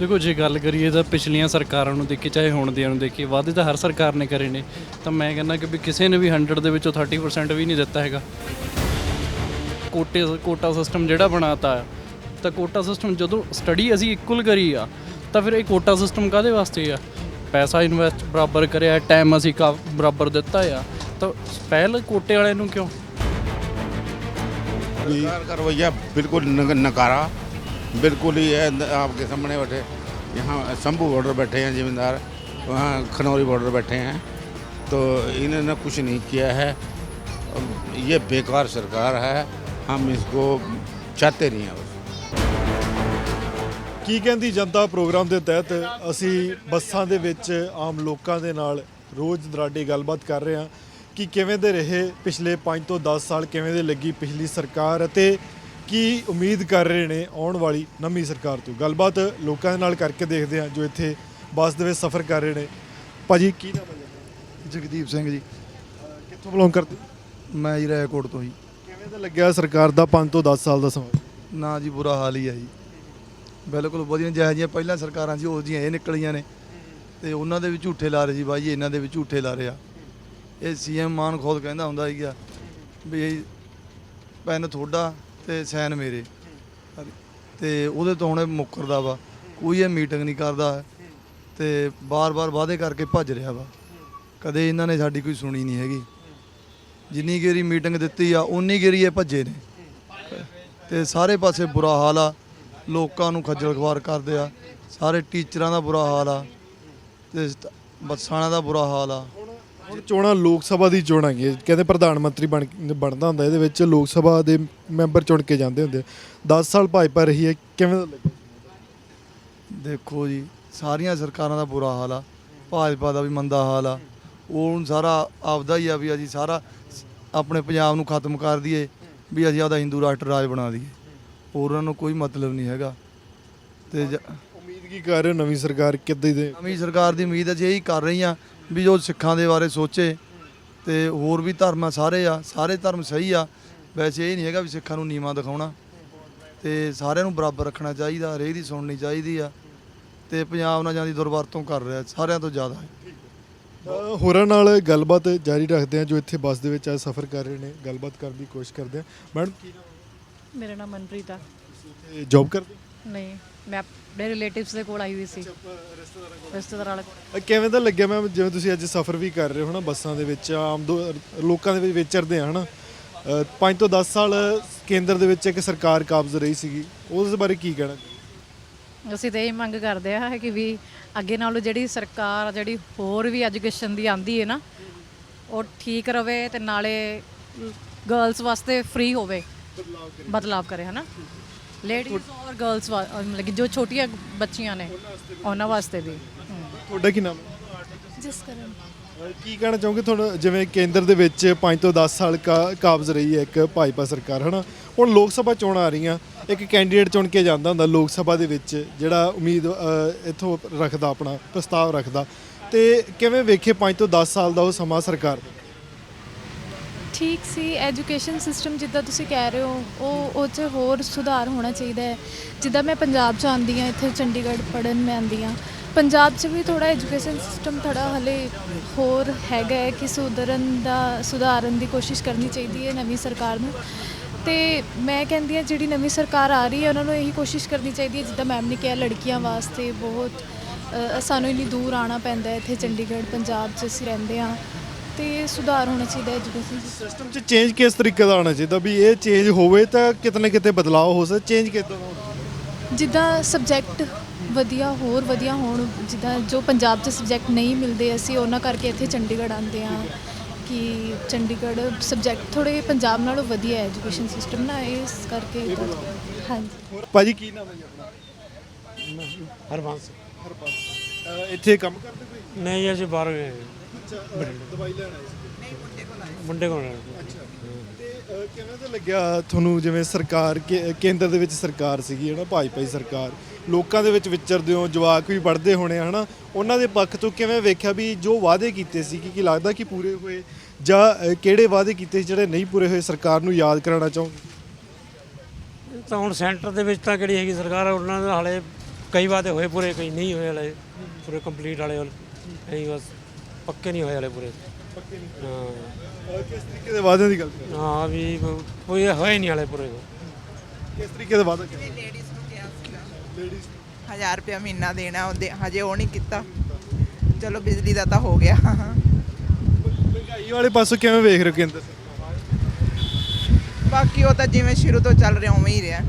ਦੇਖੋ, ਜੇ ਗੱਲ ਕਰੀਏ ਤਾਂ ਪਿਛਲੀਆਂ ਸਰਕਾਰਾਂ ਨੂੰ ਦੇਖੀ, ਚਾਹੇ ਹੁਣ ਦੀਆਂ ਨੂੰ ਦੇਖੀ, ਵਾਅਦੇ ਤਾਂ ਹਰ ਸਰਕਾਰ ਨੇ ਕਰੇ ਨੇ, ਤਾਂ ਮੈਂ ਕਹਿੰਦਾ ਕਿ ਵੀ ਕਿਸੇ ਨੇ ਵੀ 100 ਦੇ ਵਿੱਚੋਂ 30% ਵੀ ਨਹੀਂ ਦਿੱਤਾ ਹੈਗਾ। ਕੋਟੇ, ਕੋਟਾ ਸਿਸਟਮ ਜਿਹੜਾ ਬਣਾਤਾ, ਤਾਂ ਕੋਟਾ ਸਿਸਟਮ ਜਦੋਂ ਸਟੱਡੀ ਅਸੀਂ ਇਕੁਅਲ ਕਰੀ ਆ, ਤਾਂ ਫਿਰ ਇਹ ਕੋਟਾ ਸਿਸਟਮ ਕਾਦੇ ਵਾਸਤੇ ਆ? ਪੈਸਾ ਇਨਵੈਸਟ ਬਰਾਬਰ ਕਰਿਆ ਟਾਈਮ ਅਸੀਂ ਕਾ, ਬਰਾਬਰ ਦਿੱਤਾ ਆ, ਤਾਂ ਪਹਿਲ ਕੋਟੇ ਵਾਲੇ ਨੂੰ ਕਿਉਂ? ਸਰਕਾਰ ਕਰਵਾਇਆ ਬਿਲਕੁਲ ਨਕਾਰਾ। बिल्कुल ही है न- आपके सामने बैठे यहाँ शंभू बॉर्डर बैठे हैं जमींदार वहाँ खनौरी बॉर्डर बैठे हैं तो इन्होंने कुछ नहीं किया है अब ये बेकार सरकार है हम इसको चाहते नहीं हैं बस ਕੀ ਕਹਿੰਦੀ ਜਨਤਾ ਪ੍ਰੋਗਰਾਮ ਦੇ ਤਹਿਤ ਅਸੀਂ ਬੱਸਾਂ ਦੇ ਵਿੱਚ ਆਮ ਲੋਕਾਂ ਦੇ ਨਾਲ ਰੋਜ਼ ਦਰਾਡੇ ਗੱਲਬਾਤ ਕਰ ਰਹੇ ਹਾਂ ਕਿ ਕਿਵੇਂ ਦੇ ਰਹੇ ਪਿਛਲੇ 5 ਤੋਂ 10 ਸਾਲ ਕਿਵੇਂ ਦੇ ਲੱਗੀ ਪਿਛਲੀ ਸਰਕਾਰ ਅਤੇ ਕੀ ਉਮੀਦ ਕਰ ਰਹੇ ਨੇ ਆਉਣ ਵਾਲੀ ਨਵੀਂ ਸਰਕਾਰ ਤੋਂ? ਗੱਲਬਾਤ ਲੋਕਾਂ ਦੇ ਨਾਲ ਕਰਕੇ ਦੇਖਦੇ ਹਾਂ ਜੋ ਇੱਥੇ ਬੱਸ ਦੇ ਵਿੱਚ ਸਫ਼ਰ ਕਰ ਰਹੇ ਨੇ। ਭਾਜੀ ਕੀ ਨਾਮ ਹੈ ਜੀ? ਜਗਦੀਪ ਸਿੰਘ ਜੀ। ਅਹ ਕਿੱਥੋਂ ਬਿਲੋਂਗ ਕਰਦੇ? ਮੈਂ ਜੀ ਰਾਏਕੋਟ ਤੋਂ ਜੀ। ਕਿਵੇਂ ਦਾ ਲੱਗਿਆ ਸਰਕਾਰ ਦਾ 5 ਤੋਂ 10 ਸਾਲ ਦਾ ਸਮਾਂ? ਨਾ ਜੀ ਬੁਰਾ ਹਾਲ ਹੀ ਆ ਜੀ। ਬਿਲਕੁਲ ਵਧੀਆ ਜਿਹੋ ਜਿਹੀਆਂ ਪਹਿਲਾਂ ਸਰਕਾਰਾਂ ਸੀ ਉਹ ਜੀਆਂ ਇਹ ਨਿਕਲੀਆਂ ਨੇ। ਤੇ ਉਹਨਾਂ ਦੇ ਵੀ ਝੂਠੇ ਲਾ ਰਹੇ ਸੀ ਬਾਈ ਇਹਨਾਂ ਦੇ ਵੀ ਝੂਠੇ ਲਾ ਆ। ਇਹ ਸੀਐਮ ਮਾਨ ਖੁਦ ਕਹਿੰਦਾ ਹੁੰਦਾ ਸੀਗਾ ਵੀ ਇਹ ਪੈਨ ਤੁਹਾਡਾ ਤੇ ਸੈਨ ਮੇਰੇ। ਤੇ ਉਹਦੇ ਤੋਂ ਹੁਣ ਇਹ ਮੁੱਕਰਦਾ ਵਾ। ਕੋਈ ਇਹ ਮੀਟਿੰਗ ਨਹੀਂ ਕਰਦਾ। ਤੇ ਬਾਰ-ਬਾਰ ਵਾਅਦੇ ਕਰਕੇ ਭੱਜ ਰਿਹਾ ਵਾ। ਕਦੇ ਇਹਨਾਂ ਨੇ ਸਾਡੀ ਕੋਈ ਸੁਣੀ ਨਹੀਂ ਹੈਗੀ। ਜਿੰਨੀ ਗੇਰੀ ਮੀਟਿੰਗ ਦਿੱਤੀ ਆ ਉਨੀ ਗੇਰੀ ਇਹ ਭੱਜੇ ਨੇ। ਤੇ ਸਾਰੇ ਪਾਸੇ ਬੁਰਾ ਹਾਲ ਆ। ਲੋਕਾਂ ਨੂੰ ਖੱਜਲ ਖਵਾਰ ਕਰਦੇ ਆ। ਸਾਰੇ ਟੀਚਰਾਂ ਦਾ ਬੁਰਾ ਹਾਲ ਆ। ਤੇ ਬੱਸਾਂ ਦਾ ਬੁਰਾ ਹਾਲ ਆ। ਹੁਣ ਚੋਣਾਂ ਲੋਕ ਸਭਾ ਦੀ ਚੋਣਾਂ ਹੈਗੀਆਂ ਕਹਿੰਦੇ ਪ੍ਰਧਾਨ ਮੰਤਰੀ ਬਣ ਬਣਦਾ ਹੁੰਦਾ ਇਹਦੇ ਵਿੱਚ ਲੋਕ ਸਭਾ ਦੇ ਮੈਂਬਰ ਚੁਣ ਕੇ ਜਾਂਦੇ ਹੁੰਦੇ 10 ਸਾਲ ਭਾਜਪਾ ਰਹੀ ਹੈ ਕਿਵੇਂ ਦਾ ਲੱਗਾ ਦੇਖੋ ਜੀ ਸਾਰੀਆਂ ਸਰਕਾਰਾਂ ਦਾ ਬੁਰਾ ਹਾਲ ਆ। ਭਾਜਪਾ ਦਾ ਵੀ ਮੰਦਾ ਹਾਲ ਆ। ਉਹ ਹੁਣ ਸਾਰਾ ਆਪਦਾ ਹੀ ਆ ਵੀ ਅਸੀਂ ਸਾਰਾ ਆਪਣੇ ਪੰਜਾਬ ਨੂੰ ਖਤਮ ਕਰ ਦਈਏ ਵੀ ਅਸੀਂ ਆਪਦਾ ਹਿੰਦੂ ਰਾਸ਼ਟਰ ਰਾਜ ਬਣਾ ਦਈਏ। ਹੋਰ ਉਹਨਾਂ ਨੂੰ ਕੋਈ ਮਤਲਬ ਨਹੀਂ ਹੈਗਾ। ਤੇ ਜ- ਉਮੀਦ ਕੀ ਕਰ ਰਹੇ ਹੋ ਨਵੀਂ ਸਰਕਾਰ ਕਿੱਦਾਂ ਦੇ? ਨਵੀਂ ਸਰਕਾਰ ਦੀ ਉਮੀਦ ਅਜੇ ਇਹੀ ਕਰ ਰਹੀ ਆ ਵੀ ਜੋ ਸਿੱਖਾਂ ਦੇ ਬਾਰੇ ਸੋਚੇ ਤੇ ਹੋਰ ਵੀ ਧਰਮ ਆ ਸਾਰੇ ਆ ਸਾਰੇ ਧਰਮ ਸਹੀ ਆ। ਵੈਸੇ ਇਹ ਨਹੀਂ ਹੈਗਾ ਵੀ ਸਿੱਖਾਂ ਨੂੰ ਨੀਵਾਂ ਦਿਖਾਉਣਾ। ਤੇ ਸਾਰਿਆਂ ਨੂੰ ਬਰਾਬਰ ਰੱਖਣਾ ਚਾਹੀਦਾ ਹਰੇਕ ਦੀ ਸੁਣਨੀ ਚਾਹੀਦੀ ਆ। ਤੇ ਪੰਜਾਬ ਨਾਲ ਜਾਂਦੀ ਦੁਰਵਰਤੋਂ ਕਰ ਰਿਹਾ ਸਾਰਿਆਂ ਤੋਂ ਜ਼ਿਆਦਾ। ਹੋਰਾਂ ਨਾਲ ਗੱਲਬਾਤ ਜਾਰੀ ਰੱਖਦੇ ਹਾਂ ਜੋ ਇੱਥੇ ਬੱਸ ਦੇ ਵਿੱਚ ਅੱਜ ਸਫ਼ਰ ਕਰ ਰਹੇ ਨੇ। ਗੱਲਬਾਤ ਕਰਨ ਦੀ ਕੋਸ਼ਿਸ਼ ਕਰਦੇ ਹਾਂ। ਮੈਡਮ ਮੇਰਾ ਨਾਮ ਮਨਪ੍ਰੀਤ ਆ। ਜੌਬ ਕਰਦੇ ਹੋ? ਨਹੀਂ। ਮੈਂ ਆਪਣੇ ਰਿਲੇਟਿਵਸ ਦੇ ਕੋਲ ਆਈ ਹੋਈ ਸੀ। ਰਿਸ਼ਤੇਦਾਰਾਂ ਵਾਲੇ ਕੋਲ। ਅਹ ਕਿਵੇਂ ਦਾ ਲੱਗਿਆ ਮੈਮ ਜਿਵੇਂ ਤੁਸੀਂ ਅੱਜ ਸਫ਼ਰ ਵੀ ਕਰ ਰਹੇ ਹੋ ਨਾ ਬੱਸਾਂ ਦੇ ਵਿੱਚ ਆਮ ਦੋ ਲੋਕਾਂ ਦੇ ਵਿੱਚ ਵਿਚਰਦੇ ਆ ਹਨਾ। 5 ਤੋਂ 10 ਸਾਲ ਕੇਂਦਰ ਦੇ ਵਿੱਚ ਇੱਕ ਸਰਕਾਰ ਕਾਬਜ਼ ਰਹੀ ਸੀਗੀ ਉਸ ਬਾਰੇ ਕੀ ਕਹਿਣਾ ਅਸੀਂ ਤਾਂ ਇਹ ਮੰਗ ਕਰਦੇ ਆ ਕਿ ਵੀ ਅੱਗੇ ਨਾਲੋਂ ਜਿਹੜੀ ਸਰਕਾਰ ਜਿਹੜੀ ਹੋਰ ਵੀ ਐਜੂਕੇਸ਼ਨ ਦੀ ਆਂਦੀ ਹੈ ਨਾ ਉਹ ਠੀਕ ਰਵੇ ਤੇ ਨਾਲੇ ਗਰਲਸ ਵਾਸਤੇ ਫ੍ਰੀ ਹੋਵੇ। ਬਦਲਾਵ ਕਰੇ ਹਨਾ। ਲੇਡੀਜ਼ ਔਰ ਗਰਲਸ ਮਤਲਬ ਕਿ ਜੋ ਛੋਟੀਆਂ ਬੱਚੀਆਂ ਨੇ ਉਹਨਾਂ ਵਾਸਤੇ ਵੀ। ਤੁਹਾਡਾ ਕੀ ਨਾਮ ਹੈ? ਜਿਸ ਕਰਨ ਅਹ ਕੀ ਕਹਿਣਾ ਚਾਹੋਗੇ ਤੁਹਾਨੂੰ ਜਿਵੇਂ ਕੇਂਦਰ ਦੇ ਵਿੱਚ 5 ਤੋਂ 10 ਸਾਲ ਕਾ- ਕਾਬਜ਼ ਰਹੀ ਹੈ ਇੱਕ ਭਾਜਪਾ ਸਰਕਾਰ ਹਨਾ? ਹੁਣ ਲੋਕ ਸਭਾ ਚੋਣਾਂ ਆ ਰਹੀਆਂ ਇੱਕ ਕੈਂਡੀਡੇਟ ਚੁਣ ਕੇ ਜਾਂਦਾ ਹੁੰਦਾ ਲੋਕ ਸਭਾ ਦੇ ਵਿੱਚ ਜਿਹੜਾ ਉਮੀਦ ਅਹ, ਇੱਥੋਂ ਰੱਖਦਾ ਆਪਣਾ ਪ੍ਰਸਤਾਵ ਰੱਖਦਾ। ਤੇ ਕਿਵੇਂ ਵੇਖੇ 5 ਤੋਂ 10 ਸਾਲ ਦਾ ਉਹ ਸਮਾਂ ਸਰਕਾਰ ਦਾ ਠੀਕ ਸੀ ਐਜੂਕੇਸ਼ਨ ਸਿਸਟਮ ਜਿੱਦਾਂ ਤੁਸੀਂ ਕਹਿ ਰਹੇ ਹੋ, ਉਹ ਉਹ 'ਚ ਹੋਰ ਸੁਧਾਰ ਹੋਣਾ ਚਾਹੀਦਾ ਹੈ। ਜਿੱਦਾਂ ਮੈਂ ਪੰਜਾਬ 'ਚ ਆਉਂਦੀ ਹਾਂ, ਇੱਥੇ ਚੰਡੀਗੜ੍ਹ ਪੜਨ ਮੈਂ ਆਉਂਦੀ ਹਾਂ, ਪੰਜਾਬ 'ਚ ਵੀ ਥੋੜਾ ਐਜੂਕੇਸ਼ਨ ਸਿਸਟਮ ਥੋੜਾ ਹਲੇ ਹੋਰ ਹੈਗਾ ਹੈ ਕਿ ਸੁਧਰਨ ਦਾ, ਸੁਧਾਰਨ ਦੀ ਕੋਸ਼ਿਸ਼ ਕਰਨੀ ਚਾਹੀਦੀ ਹੈ ਨਵੀਂ ਸਰਕਾਰ ਨੂੰ। ਤੇ ਮੈਂ ਕਹਿੰਦੀ ਹਾਂ, ਜਿਹੜੀ ਨਵੀਂ ਸਰਕਾਰ ਆ ਰਹੀ ਹੈ, ਉਹਨਾਂ ਨੂੰ ਇਹੀ ਕੋਸ਼ਿਸ਼ ਕਰਨੀ ਚਾਹੀਦੀ ਹੈ, ਜਿੱਦਾਂ ਮੈਮ ਨੇ ਕਿਹਾ, ਲੜਕੀਆਂ ਵਾਸਤੇ ਬਹੁਤ ਸਾਨੂੰ ਇੰਨੀ ਦੂਰ ਆਉਣਾ ਪੈਂਦਾ ਹੈ, ਇੱਥੇ ਚੰਡੀਗੜ੍ਹ, ਪੰਜਾਬ 'ਚ ਅਸੀਂ ਰਹਿੰਦੇ ਹਾਂ। ਤੇ ਸੁਧਾਰ ਹੋਣਾ ਚਾਹੀਦਾ ਐਜੂਕੇਸ਼ਨ ਸਿਸਟਮ ਸਿਸਟਮ 'ਚ ਚੇਂਜ ਕਿਸ ਤਰੀਕੇ ਦਾ ਆਉਣਾ ਚਾਹੀਦਾ? ਵੀ ਇਹ ਚੇਂਜ ਹੋਵੇ ਤਾਂ ਕਿਤੇ ਨਾ ਕਿਤੇ ਬਦਲਾਅ ਹੋ ਸਕਦਾ। ਚੇਂਜ ਕਿੱਦਾਂ ਦਾ ਹੋਣਾ ਜਿੱਦਾਂ ਸਬਜੈਕਟ ਵਧੀਆ ਹੋਰ ਵਧੀਆ ਹੋਣ ਜਿੱਦਾਂ ਜੋ ਪੰਜਾਬ 'ਚ ਸਬਜੈਕਟ ਨਹੀਂ ਮਿਲਦੇ ਅਸੀਂ ਉਹਨਾਂ ਕਰਕੇ ਇੱਥੇ ਚੰਡੀਗੜ੍ਹ ਆਉਂਦੇ ਹਾਂ ਕਿ ਚੰਡੀਗੜ੍ਹ ਸਬਜੈਕਟ ਥੋੜੇ ਪੰਜਾਬ ਨਾਲੋਂ ਵਧੀਆ ਐਜੂਕੇਸ਼ਨ ਸਿਸਟਮ ਨਾ ਇਸ ਕਰਕੇ ਇੱਦਾਂ- ਹਾਂਜੀ। ਭਾਜੀ ਕੀ ਨਾਮ ਹੈ ਜੀ ਆਪਣਾ? ਹਰਬੰਸ। ਹਰਪਾਲ ਅਹ ਇੱਥੇ ਕੰਮ ਕਰਦੇ ਕੋਈ? ਨਹੀਂ ਅਸੀਂ ਬਾਹਰ ਗਏ। ਅੱਛਾ ਦਵਾਈ ਲੈਣ ਆਏ ਸੀ। ਮੁੰਡੇ ਕੋਲ ਤੇ ਅਹ, ਕਿਵੇਂ ਦਾ ਲੱਗਿਆ ਤੁਹਾਨੂੰ ਜਿਵੇਂ ਸਰਕਾਰ ਕੇ- ਕੇਂਦਰ ਦੇ ਵਿੱਚ ਸਰਕਾਰ ਸੀਗੀ ਹਨਾ ਭਾਜਪਾ ਦੀ ਸਰਕਾਰ? ਲੋਕਾਂ ਦੇ ਵਿੱਚ ਵਿਚਰਦੇ ਹੋ ਜਵਾਕ ਵੀ ਪੜ੍ਹਦੇ ਹੋਣੇ ਆ, ਹਨਾ? ਉਹਨਾਂ ਦੇ ਪੱਖ ਤੋਂ ਕਿਵੇਂ ਵੇਖਿਆ ਵੀ ਜੋ ਵਾਅਦੇ ਕੀਤੇ ਸੀ ਕਿ ਕੀ ਲੱਗਦਾ ਕਿ ਪੂਰੇ ਹੋਏ ਜਾਂ ਅਹ, ਕਿਹੜੇ ਵਾਅਦੇ ਕੀਤੇ ਸੀ ਜਿਹੜੇ ਨਹੀਂ ਪੂਰੇ ਹੋਏ ਸਰਕਾਰ ਨੂੰ ਯਾਦ ਕਰਾਉਣਾ ਚਾਹੋਗੇ? ਤਾਂ ਹੁਣ ਸੈਂਟਰ ਦੇ ਵਿੱਚ ਤਾਂ ਕਿਹੜੀ ਹੈਗੀ ਸਰਕਾਰ ਉਹਨਾਂ ਦਾ ਹਾਲੇ ਕਈ ਵਾਅਦੇ ਹੋਏ ਪੂਰੇ ਕਈ ਨਹੀਂ ਹੋਏ ਹਲੇ ਪੂਰੇ ਕੰਪਲੀਟ ਵਾਲੇ ਐਂ ਬਸ। ਪੱਕੇ ਨਹੀਂ ਹੋਏ ਹਲੇ ਪੂਰੇ। ਹਾਂ। ਕਿਸ ਤਰੀਕੇ ਦੇ ਵਾਅਦਿਆਂ ਦੀ ਗੱਲ ਕਰ ਹਾਂ ਵੀ ਕੋਈ ਹੋਏ ਨਹੀਂ ਹਲੇ ਪੂਰੇ ਕਿਸ ਤਰੀਕੇ ਦੇ ਵਾਅਦੇ ਕਰ ਲੇਡੀਜ਼ ਨੂੰ ਕਿਹਾ ਸੀਗਾ। ਲੇਡੀਜ਼ 1000 ਰੁਪਇਆ ਮਹੀਨਾ ਦੇਣਾ ਉਹਦੇ ਹਜੇ ਉਹ ਨਹੀਂ ਕੀਤਾ। ਚਲੋ ਬਿਜਲੀ ਦਾ ਤਾਂ ਹੋ ਗਿਆ। ਮਹਿੰਗਾਈ ਵਾਲੇ ਪਾਸੋਂ ਕਿਵੇਂ ਵੇਖ ਰਹੇ ਹੋ ਕੇਂਦਰ ਸਰਕਾਰ? ਬਾਕੀ ਉਹ ਤਾਂ ਜਿਵੇਂ ਸ਼ੁਰੂ ਤੋਂ ਚੱਲ ਰਿਹਾ ਉਵੇਂ ਹੀ ਰਿਹਾ।